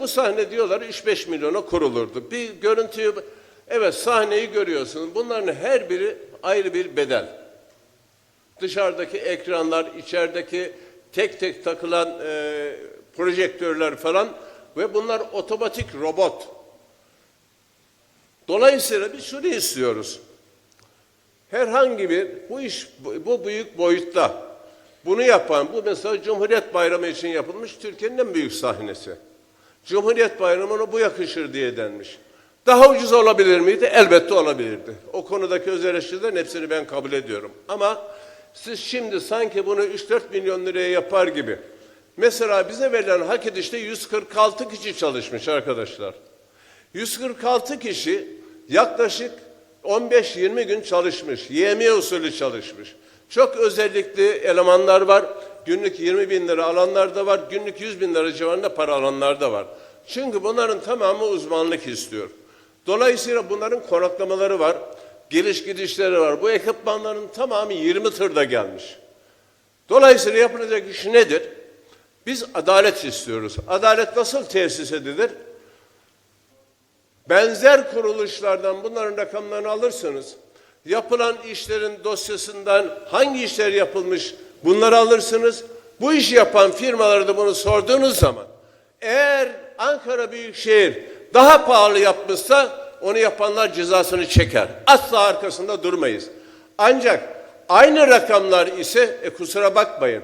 Bu sahne diyorlar 3-5 milyona kurulurdu. Bir görüntüyü, evet sahneyi görüyorsunuz. Bunların her biri ayrı bir bedel. Dışarıdaki ekranlar, içerideki tek tek takılan e, projektörler falan ve bunlar otomatik robot. Dolayısıyla biz şunu istiyoruz. Herhangi bir bu iş bu büyük boyutta bunu yapan bu mesela Cumhuriyet Bayramı için yapılmış Türkiye'nin en büyük sahnesi. Cumhuriyet Bayramı'na bu yakışır diye denmiş. Daha ucuz olabilir miydi? Elbette olabilirdi. O konudaki öz eleştirilerin hepsini ben kabul ediyorum. Ama siz şimdi sanki bunu 3-4 milyon liraya yapar gibi. Mesela bize verilen hak edişte 146 kişi çalışmış arkadaşlar. 146 kişi yaklaşık 15-20 gün çalışmış. YM usulü çalışmış. Çok özellikli elemanlar var. Günlük 20 bin lira alanlar da var. Günlük 100 bin lira civarında para alanlar da var. Çünkü bunların tamamı uzmanlık istiyor. Dolayısıyla bunların konaklamaları var. Geliş gidişleri var. Bu ekipmanların tamamı 20 tırda gelmiş. Dolayısıyla yapılacak iş nedir? Biz adalet istiyoruz. Adalet nasıl tesis edilir? Benzer kuruluşlardan bunların rakamlarını alırsınız. Yapılan işlerin dosyasından hangi işler yapılmış bunları alırsınız. Bu işi yapan firmalara da bunu sorduğunuz zaman eğer Ankara Büyükşehir daha pahalı yapmışsa onu yapanlar cezasını çeker. Asla arkasında durmayız. Ancak aynı rakamlar ise e, kusura bakmayın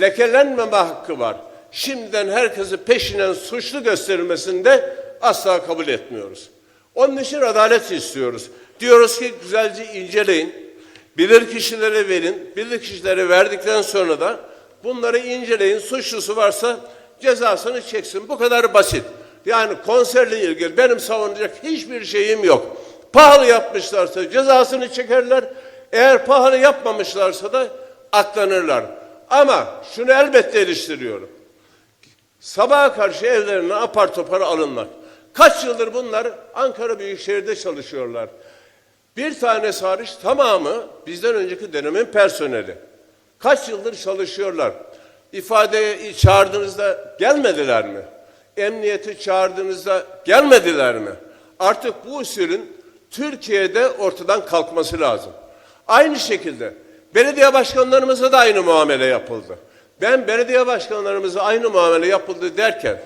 lekelenmeme hakkı var. Şimdiden herkesi peşinen suçlu gösterilmesinde asla kabul etmiyoruz. Onun için adalet istiyoruz. Diyoruz ki güzelce inceleyin. Bilir kişilere verin. Bilir kişilere verdikten sonra da bunları inceleyin. Suçlusu varsa cezasını çeksin. Bu kadar basit. Yani konserle ilgili benim savunacak hiçbir şeyim yok. Pahalı yapmışlarsa cezasını çekerler. Eğer pahalı yapmamışlarsa da aklanırlar. Ama şunu elbette eleştiriyorum. Sabaha karşı evlerine apar topar alınmak. Kaç yıldır bunlar Ankara Büyükşehir'de çalışıyorlar. Bir tanesi hariç tamamı bizden önceki dönemin personeli. Kaç yıldır çalışıyorlar. İfadeye çağırdığınızda gelmediler mi? Emniyeti çağırdığınızda gelmediler mi? Artık bu usulün Türkiye'de ortadan kalkması lazım. Aynı şekilde belediye başkanlarımıza da aynı muamele yapıldı. Ben belediye başkanlarımıza aynı muamele yapıldı derken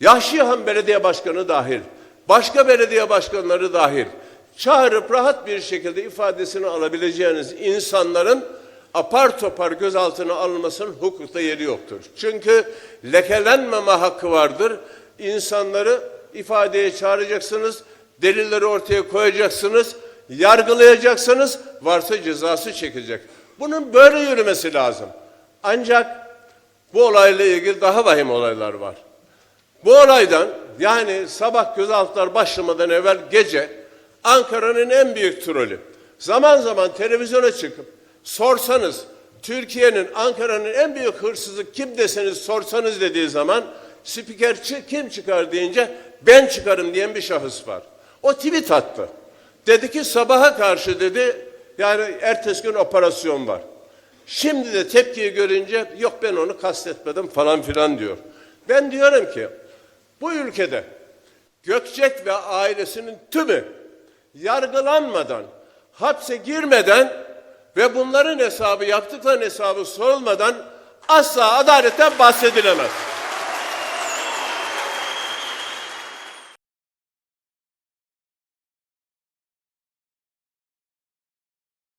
Yahşihan Belediye Başkanı dahil, başka belediye başkanları dahil çağırıp rahat bir şekilde ifadesini alabileceğiniz insanların apar topar gözaltına alınmasının hukukta yeri yoktur. Çünkü lekelenmeme hakkı vardır. İnsanları ifadeye çağıracaksınız, delilleri ortaya koyacaksınız, yargılayacaksınız, varsa cezası çekecek. Bunun böyle yürümesi lazım. Ancak bu olayla ilgili daha vahim olaylar var. Bu olaydan yani sabah gözaltılar başlamadan evvel gece Ankara'nın en büyük trolü. Zaman zaman televizyona çıkıp sorsanız Türkiye'nin Ankara'nın en büyük hırsızı kim deseniz sorsanız dediği zaman spiker kim çıkar deyince ben çıkarım diyen bir şahıs var. O tweet attı. Dedi ki sabaha karşı dedi yani ertesi gün operasyon var. Şimdi de tepkiyi görünce yok ben onu kastetmedim falan filan diyor. Ben diyorum ki bu ülkede Gökçek ve ailesinin tümü yargılanmadan, hapse girmeden ve bunların hesabı yaptıklarının hesabı sorulmadan asla adaletten bahsedilemez.